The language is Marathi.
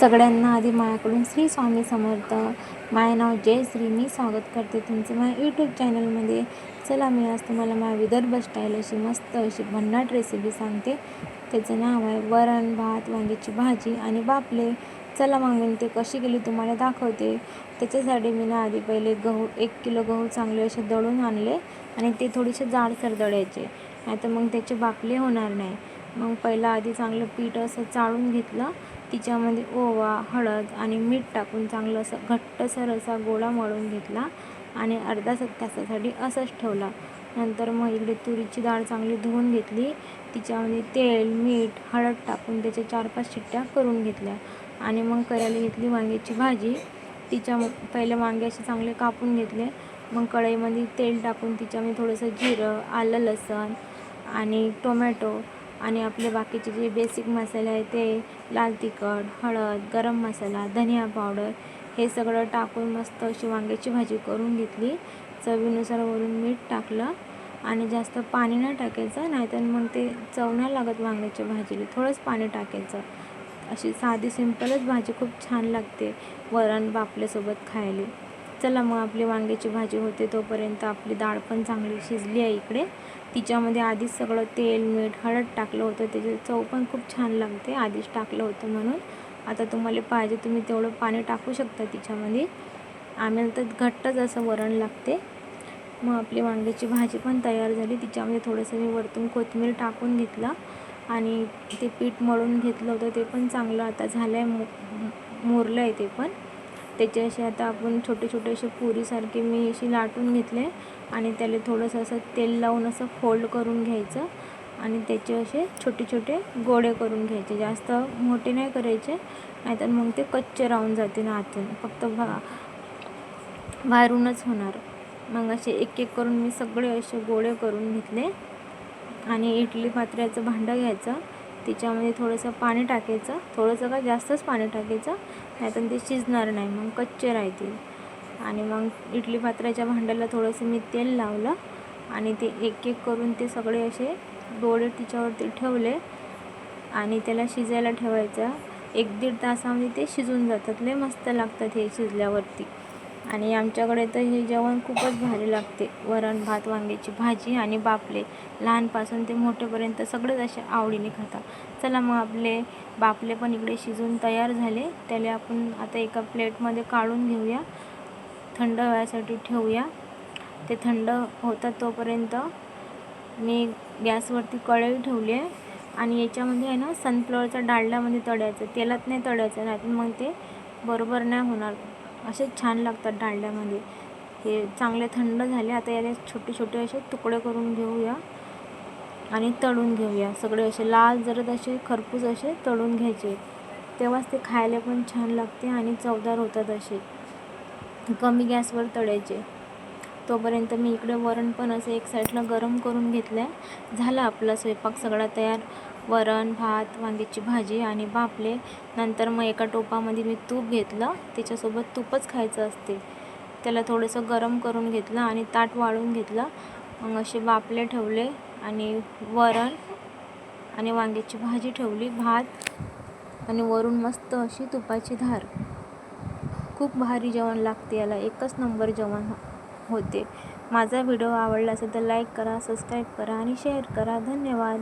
सगळ्यांना आधी माझ्याकडून श्री स्वामी समर्थ. माझे नाव जय श्री. मी स्वागत करते तुमचं माझ्या यूट्यूब चॅनलमध्ये चला मी आज तुम्हाला माझ्या विदर्भ स्टाईल अशी मस्त अशी भन्नाट रेसिपी सांगते. त्याचं नाव आहे वरण भात वांग्याची भाजी आणि बापले. चला मग मी ते कशी केली तुम्हाला दाखवते. त्याच्यासाठी मी ना आधी पहिले गहू एक किलो गहू चांगले असे दळून आणले आणि ते थोडेसे जाडसर दळायचे. नाही तर मग त्याचे बापले होणार नाही. मग पहिलं आधी चांगलं पीठ असं चाळून घेतलं. तिच्यामध्ये ओवा हळद आणि मीठ टाकून चांगलं असं घट्टसर असा गोळा मळून घेतला आणि अर्धा तासासाठी असंच ठेवला. नंतर मग इकडे तुरीची डाळ चांगली धुवून घेतली. तिच्यामध्ये तेल मीठ हळद टाकून त्याच्या चार पाच शिट्ट्या करून घेतल्या. आणि मग करायला घेतली वांग्याची भाजी. तिच्या पहिले वांगे असे चांगले कापून घेतले. मग कढईमध्ये तेल टाकून तिच्यामध्ये थोडंसं जिरं आलं लसण आणि टोमॅटो आणि आपले बाकीचे जे बेसिक मसाले आहेत ते लाल तिखट हळद गरम मसाला धनिया पावडर हे सगळं टाकून मस्त अशी वांग्याची भाजी करून घेतली. चवीनुसार वरून मीठ टाकलं आणि जास्त पाणी नाही टाकायचं नाहीतर मग ते चव नाही लागत वांग्याच्या भाजीला. थोडंच पाणी टाकायचं. अशी साधी सिंपलच भाजी खूप छान लागते वरण बापल्यासोबत खायला. चला मग आपली वांग्याची भाजी होते तोपर्यंत आपली डाळ पण चांगली शिजली आहे इकडे. तिच्यामध्ये आधीच सगळं तेल मीठ हळद टाकलं होतं. त्याची चव पण खूप छान लागते आधीच टाकलं होतं म्हणून. आता तुम्हाला पाहिजे तुम्ही तेवढं पाणी टाकू शकता तिच्यामध्ये. आम्हाला तर घट्टच असं वरण लागते. मग आपली वांग्याची भाजी पण तयार झाली. तिच्यामध्ये थोडंसं मी वरतून कोथिंबीर टाकून घेतलं आणि ते पीठ मळून घेतलं होतं. ते पण चांगलं आता झालं आहे मो मोरलं आहे ते पण. त्याचे असे आता आपण छोटे छोटे असे पुरीसारखे मी अशी लाटून घेतले आणि त्याला थोडंसं असं तेल लावून असं फोल्ड करून घ्यायचं आणि त्याचे असे छोटे छोटे गोळे करून घ्यायचे. जास्त मोठे नाही करायचे नाहीतर मग ते कच्चे राहून जाते ना आतून. फक्त भा बाहेरूनच होणार. मग असे एक एक करून मी सगळे असे गोळे करून घेतले आणि इडली पात्र्याचं भांडं घ्यायचं. तिच्यामध्ये थोडंसं पाणी टाकायचं. थोडंसं का जास्तच पाणी टाकायचं. नाहीतर ते शिजणार नाही. मग कच्चे राहतील. आणि मग इडली पात्राच्या भांड्याला थोडंसं मी तेल लावलं. आणि ते एक एक करून ते सगळे असे डोळे तिच्यावरती ठेवले. आणि त्याला शिजायला ठेवायचं. एक दीड तासामध्ये ते शिजून जातात. लय मस्त लागतात हे शिजल्यावरती. आणि आमच्याकडे तर हे जेवण खूपच भारी लागते. वरण भात वांग्याची भाजी आणि बापले. लहानपासून ते मोठेपर्यंत सगळेच असे आवडीने खातात. चला मग आपले बापले पण इकडे शिजून तयार झाले. त्याला आपण आता एका प्लेटमध्ये काढून घेऊया. थंड व्हायसाठी ठेवूया. ते थंड होतात तोपर्यंत मी गॅसवरती कढई ठेवली आहे. आणि याच्यामध्ये आहे ना सनफ्लॉवरच्या डाळल्यामध्ये तळायचं. तेलात नाही तळायचं नाही मग ते बरोबर नाही होणार. असे छान लागतात डाळल्यामध्ये हे चांगले थंड झाले आता याला छोटे छोटे असे तुकडे करून घेऊया आणि तळून घेऊया. सगळे असे लाल जरद असे खरपूस असे तळून घ्यायचे. तेव्हाच ते खायला पण छान लागते आणि चवदार होतात असे. कमी गॅसवर तळायचे. तोपर्यंत मी इकडे वरण पण असं एक साईडला गरम करून घेतलं आहे झाला आपला स्वयंपाक सगळा तयार. वरण भात वांग्याची भाजी आणि बापले. नंतर मग एका टोपामध्ये मी तूप घेतलं. त्याच्यासोबत तूपच खायचं असते. त्याला थोडंसं गरम करून घेतलं आणि ताट वाळून घेतलं. मग असे बापले ठेवले आणि वरण आणि वांग्याची भाजी ठेवली भात आणि वरून मस्त अशी तुपाची धार. खूप भारी जेवण लागते याला. एकच नंबर जेवण हो-, होते. माझा व्हिडिओ आवडला असेल तर लाईक करा सबस्क्राईब करा आणि शेअर करा. धन्यवाद.